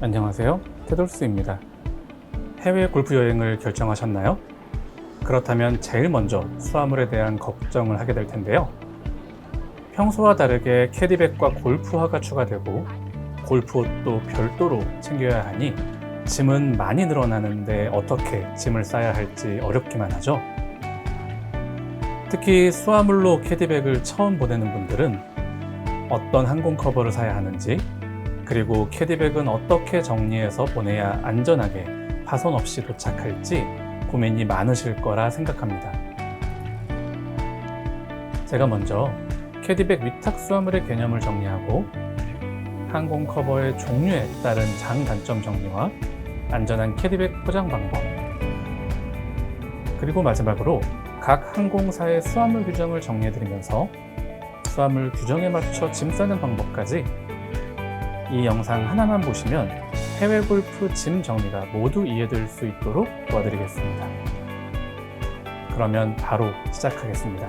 안녕하세요. 테돌스입니다. 해외 골프 여행을 결정하셨나요? 그렇다면 제일 먼저 수화물에 대한 걱정을 하게 될 텐데요. 평소와 다르게 캐디백과 골프화가 추가되고 골프옷도 별도로 챙겨야 하니 짐은 많이 늘어나는데 어떻게 짐을 싸야 할지 어렵기만 하죠. 특히 수화물로 캐디백을 처음 보내는 분들은 어떤 항공 커버를 사야 하는지 그리고 캐디백은 어떻게 정리해서 보내야 안전하게 파손 없이 도착할지 고민이 많으실 거라 생각합니다. 제가 먼저 캐디백 위탁 수화물의 개념을 정리하고 항공 커버의 종류에 따른 장단점 정리와 안전한 캐디백 포장 방법 그리고 마지막으로 각 항공사의 수화물 규정을 정리해드리면서 수화물 규정에 맞춰 짐 싸는 방법까지 이 영상 하나만 보시면 해외 골프 짐 정리가 모두 이해될 수 있도록 도와드리겠습니다. 그러면 바로 시작하겠습니다.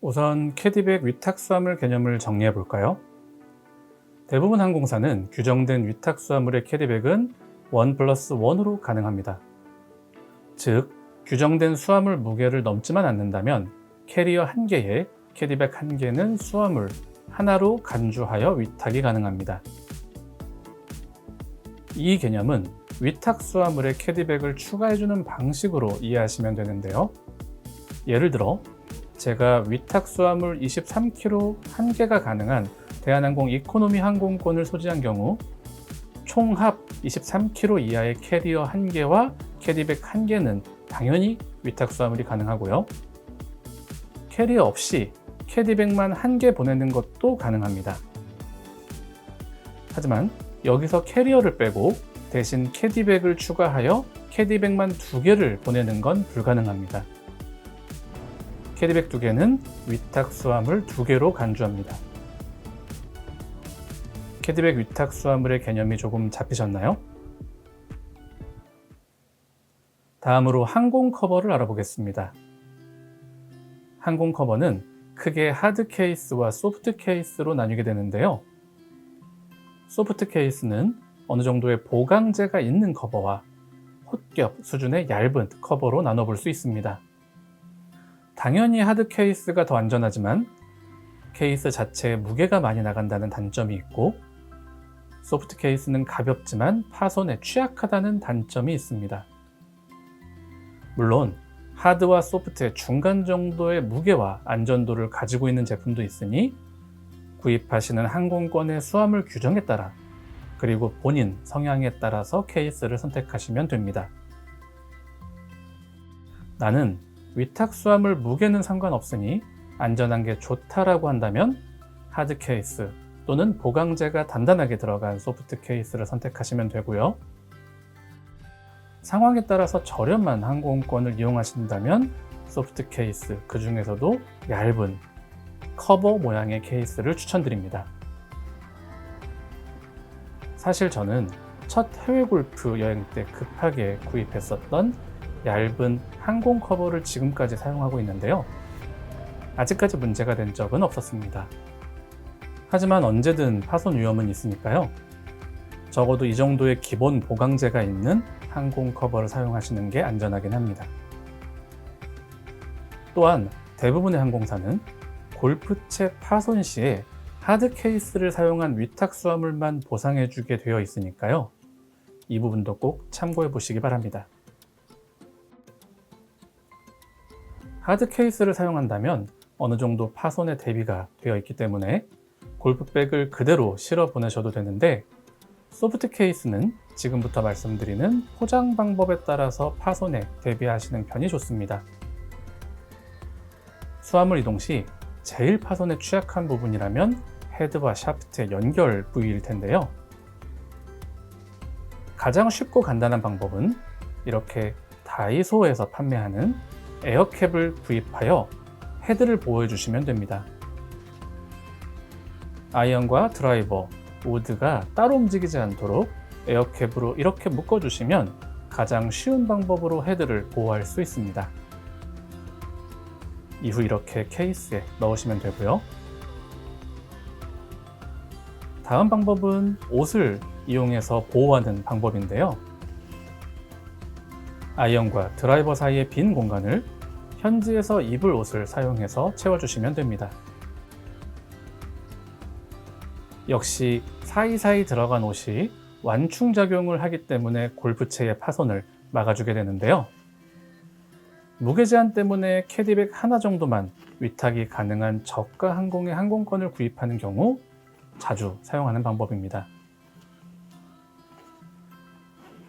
우선 캐디백 위탁 수화물 개념을 정리해 볼까요? 대부분 항공사는 규정된 위탁 수화물의 캐디백은 1 플러스 1으로 가능합니다. 즉, 규정된 수화물 무게를 넘지만 않는다면 캐리어 1개에 캐디백 1개는 수화물 하나로 간주하여 위탁이 가능합니다. 이 개념은 위탁 수화물에 캐디백을 추가해주는 방식으로 이해하시면 되는데요. 예를 들어, 제가 위탁 수화물 23kg 1개가 가능한 대한항공 이코노미 항공권을 소지한 경우 총합 23kg 이하의 캐리어 1개와 캐디백 1개는 당연히 위탁 수화물이 가능하고요. 캐리어 없이 캐디백만 한 개 보내는 것도 가능합니다. 하지만 여기서 캐리어를 빼고 대신 캐디백을 추가하여 캐디백만 두 개를 보내는 건 불가능합니다. 캐디백 두 개는 위탁 수화물 두 개로 간주합니다. 캐디백 위탁 수화물의 개념이 조금 잡히셨나요? 다음으로 항공 커버를 알아보겠습니다. 항공 커버는 크게 하드 케이스와 소프트 케이스로 나뉘게 되는데요. 소프트 케이스는 어느 정도의 보강재가 있는 커버와 홑겹 수준의 얇은 커버로 나눠볼 수 있습니다. 당연히 하드 케이스가 더 안전하지만 케이스 자체에 무게가 많이 나간다는 단점이 있고 소프트 케이스는 가볍지만 파손에 취약하다는 단점이 있습니다. 물론 하드와 소프트의 중간 정도의 무게와 안전도를 가지고 있는 제품도 있으니 구입하시는 항공권의 수화물 규정에 따라 그리고 본인 성향에 따라서 케이스를 선택하시면 됩니다. 나는 위탁 수화물 무게는 상관없으니 안전한 게 좋다라고 한다면 하드 케이스 또는 보강재가 단단하게 들어간 소프트 케이스를 선택하시면 되고요. 상황에 따라서 저렴한 항공권을 이용하신다면 소프트 케이스, 그 중에서도 얇은 커버 모양의 케이스를 추천드립니다. 사실 저는 첫 해외 골프 여행 때 급하게 구입했었던 얇은 항공 커버를 지금까지 사용하고 있는데요. 아직까지 문제가 된 적은 없었습니다. 하지만 언제든 파손 위험은 있으니까요. 적어도 이 정도의 기본 보강재가 있는 항공 커버를 사용하시는 게 안전하긴 합니다. 또한 대부분의 항공사는 골프채 파손 시에 하드 케이스를 사용한 위탁 수화물만 보상해 주게 되어 있으니까요. 이 부분도 꼭 참고해 보시기 바랍니다. 하드 케이스를 사용한다면 어느 정도 파손의 대비가 되어 있기 때문에 골프백을 그대로 실어 보내셔도 되는데 소프트 케이스는 지금부터 말씀드리는 포장 방법에 따라서 파손에 대비하시는 편이 좋습니다. 수화물 이동 시 제일 파손에 취약한 부분이라면 헤드와 샤프트의 연결 부위일 텐데요. 가장 쉽고 간단한 방법은 이렇게 다이소에서 판매하는 에어캡을 구입하여 헤드를 보호해 주시면 됩니다. 아이언과 드라이버, 우드가 따로 움직이지 않도록 에어캡으로 이렇게 묶어주시면 가장 쉬운 방법으로 헤드를 보호할 수 있습니다. 이후 이렇게 케이스에 넣으시면 되고요. 다음 방법은 옷을 이용해서 보호하는 방법인데요. 아이언과 드라이버 사이의 빈 공간을 현지에서 입을 옷을 사용해서 채워주시면 됩니다. 역시 사이사이 들어간 옷이 완충작용을 하기 때문에 골프채의 파손을 막아주게 되는데요. 무게 제한 때문에 캐디백 하나 정도만 위탁이 가능한 저가 항공의 항공권을 구입하는 경우 자주 사용하는 방법입니다.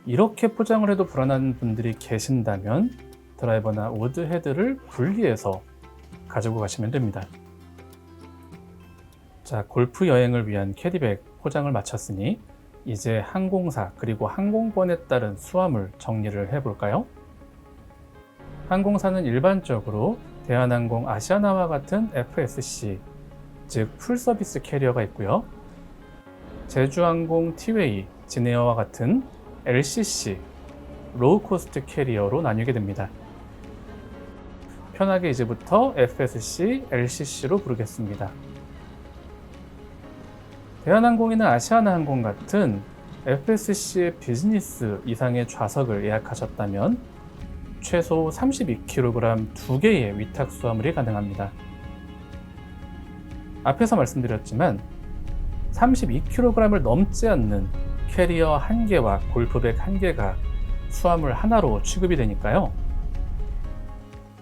이렇게 포장을 해도 불안한 분들이 계신다면 드라이버나 우드 헤드를 분리해서 가지고 가시면 됩니다. 자, 골프 여행을 위한 캐디백 포장을 마쳤으니 이제 항공사 그리고 항공권에 따른 수화물 정리를 해볼까요? 항공사는 일반적으로 대한항공 아시아나와 같은 FSC, 즉 풀서비스 캐리어가 있고요. 제주항공 티웨이, 지네어와 같은 LCC, 로우코스트 캐리어로 나뉘게 됩니다. 편하게 이제부터 FSC, LCC로 부르겠습니다. 대한항공이나 아시아나항공 같은 FSC의 비즈니스 이상의 좌석을 예약하셨다면 최소 32kg 2개의 위탁 수화물이 가능합니다. 앞에서 말씀드렸지만 32kg을 넘지 않는 캐리어 1개와 골프백 1개가 수화물 하나로 취급이 되니까요.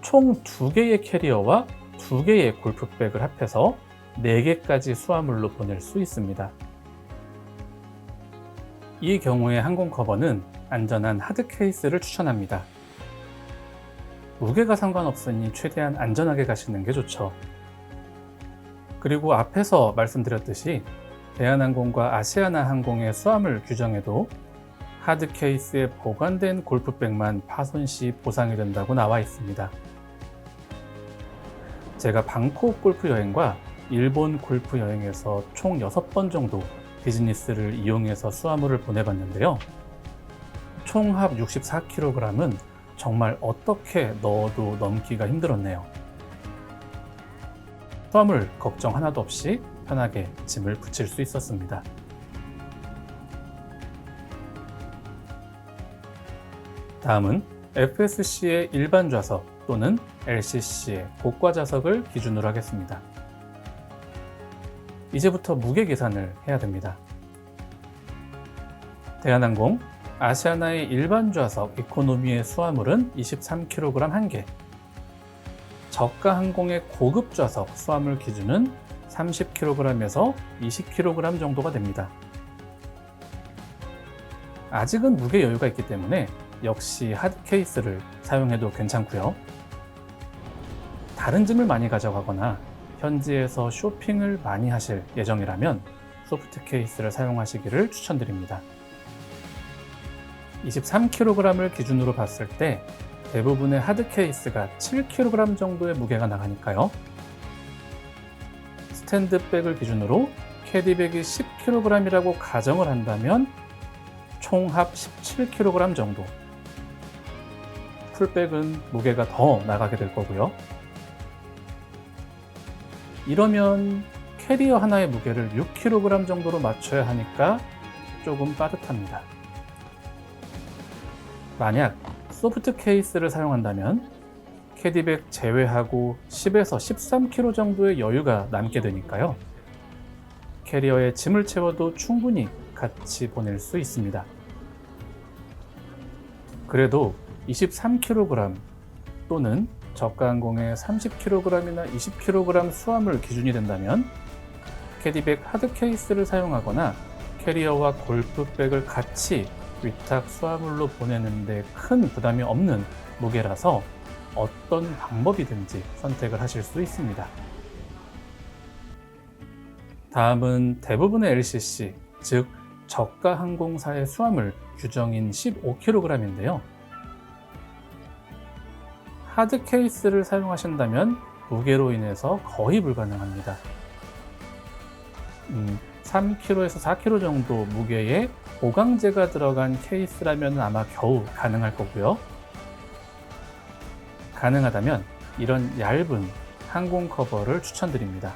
총 2개의 캐리어와 2개의 골프백을 합해서 4개까지 수화물로 보낼 수 있습니다. 이 경우에 항공 커버는 안전한 하드 케이스를 추천합니다. 무게가 상관없으니 최대한 안전하게 가시는 게 좋죠. 그리고 앞에서 말씀드렸듯이 대한항공과 아시아나 항공의 수화물 규정에도 하드 케이스에 보관된 골프백만 파손 시 보상이 된다고 나와 있습니다. 제가 방콕 골프 여행과 일본 골프 여행에서 총 6번 정도 비즈니스를 이용해서 수화물을 보내봤는데요. 총합 64kg은 정말 어떻게 넣어도 넘기가 힘들었네요. 수화물 걱정 하나도 없이 편하게 짐을 붙일 수 있었습니다. 다음은 FSC의 일반 좌석 또는 LCC의 고가 좌석을 기준으로 하겠습니다. 이제부터 무게 계산을 해야 됩니다. 대한항공 아시아나의 일반 좌석 이코노미의 수화물은 23kg 1개, 저가 항공의 고급 좌석 수화물 기준은 30kg에서 20kg 정도가 됩니다. 아직은 무게 여유가 있기 때문에 역시 하드 케이스를 사용해도 괜찮고요. 다른 짐을 많이 가져가거나 현지에서 쇼핑을 많이 하실 예정이라면 소프트 케이스를 사용하시기를 추천드립니다. 23kg을 기준으로 봤을 때 대부분의 하드 케이스가 7kg 정도의 무게가 나가니까요. 스탠드백을 기준으로 캐디백이 10kg이라고 가정을 한다면 총합 17kg 정도. 풀백은 무게가 더 나가게 될 거고요. 이러면 캐리어 하나의 무게를 6kg 정도로 맞춰야 하니까 조금 빠듯합니다. 만약 소프트 케이스를 사용한다면 캐디백 제외하고 10에서 13kg 정도의 여유가 남게 되니까요. 캐리어에 짐을 채워도 충분히 같이 보낼 수 있습니다. 그래도 23kg 또는 저가항공의 30kg이나 20kg 수화물 기준이 된다면 캐디백 하드 케이스를 사용하거나 캐리어와 골프백을 같이 위탁 수화물로 보내는데 큰 부담이 없는 무게라서 어떤 방법이든지 선택을 하실 수 있습니다. 다음은 대부분의 LCC, 즉 저가 항공사의 수화물 규정인 15kg인데요. 하드 케이스를 사용하신다면 무게로 인해서 거의 불가능합니다. 음, 3kg에서 4kg 정도 무게의 보강제가 들어간 케이스라면 아마 겨우 가능할 거고요. 가능하다면 이런 얇은 항공 커버를 추천드립니다.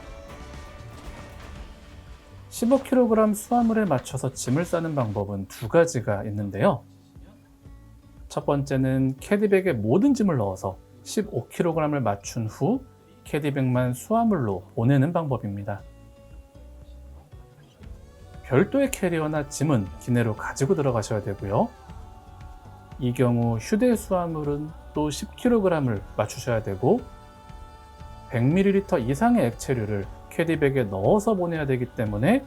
15kg 수화물에 맞춰서 짐을 싸는 방법은 두 가지가 있는데요. 첫 번째는 캐디백에 모든 짐을 넣어서 15kg을 맞춘 후 캐디백만 수화물로 보내는 방법입니다. 별도의 캐리어나 짐은 기내로 가지고 들어가셔야 되고요. 이 경우 휴대 수화물은 또 10kg을 맞추셔야 되고 100ml 이상의 액체류를 캐디백에 넣어서 보내야 되기 때문에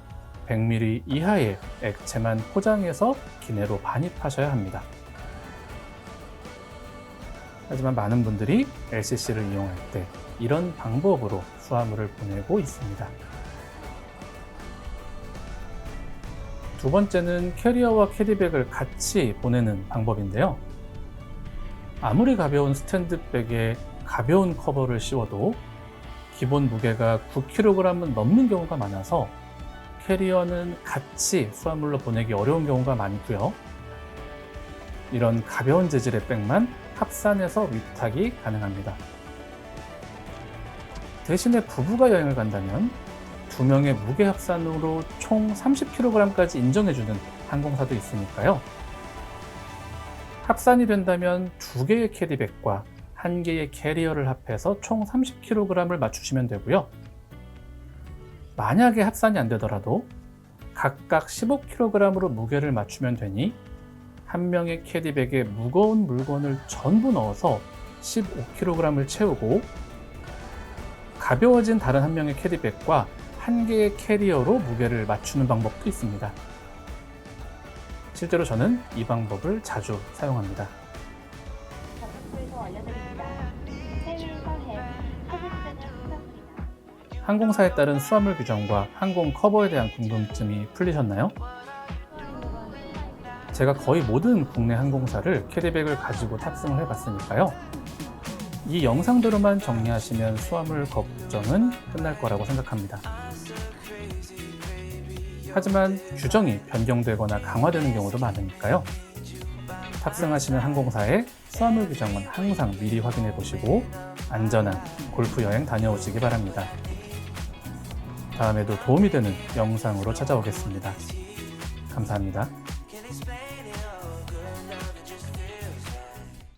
100ml 이하의 액체만 포장해서 기내로 반입하셔야 합니다. 하지만 많은 분들이 LCC를 이용할 때 이런 방법으로 수화물을 보내고 있습니다. 두 번째는 캐리어와 캐리백을 같이 보내는 방법인데요. 아무리 가벼운 스탠드백에 가벼운 커버를 씌워도 기본 무게가 9kg은 넘는 경우가 많아서 캐리어는 같이 수화물로 보내기 어려운 경우가 많고요. 이런 가벼운 재질의 백만 합산해서 위탁이 가능합니다. 대신에 부부가 여행을 간다면 두 명의 무게 합산으로 총 30kg까지 인정해주는 항공사도 있으니까요. 합산이 된다면 두 개의 캐리백과 한 개의 캐리어를 합해서 총 30kg을 맞추시면 되고요. 만약에 합산이 안 되더라도 각각 15kg으로 무게를 맞추면 되니 한 명의 캐디백에 무거운 물건을 전부 넣어서 15kg을 채우고 가벼워진 다른 한 명의 캐디백과 한 개의 캐리어로 무게를 맞추는 방법도 있습니다. 실제로 저는 이 방법을 자주 사용합니다. 항공사에 따른 수화물 규정과 항공 커버에 대한 궁금증이 풀리셨나요? 제가 거의 모든 국내 항공사를 캐리백을 가지고 탑승을 해봤으니까요. 이 영상대로만 정리하시면 수화물 걱정은 끝날 거라고 생각합니다. 하지만 규정이 변경되거나 강화되는 경우도 많으니까요. 탑승하시는 항공사의 수화물 규정은 항상 미리 확인해 보시고 안전한 골프 여행 다녀오시기 바랍니다. 다음에도 도움이 되는 영상으로 찾아오겠습니다. 감사합니다.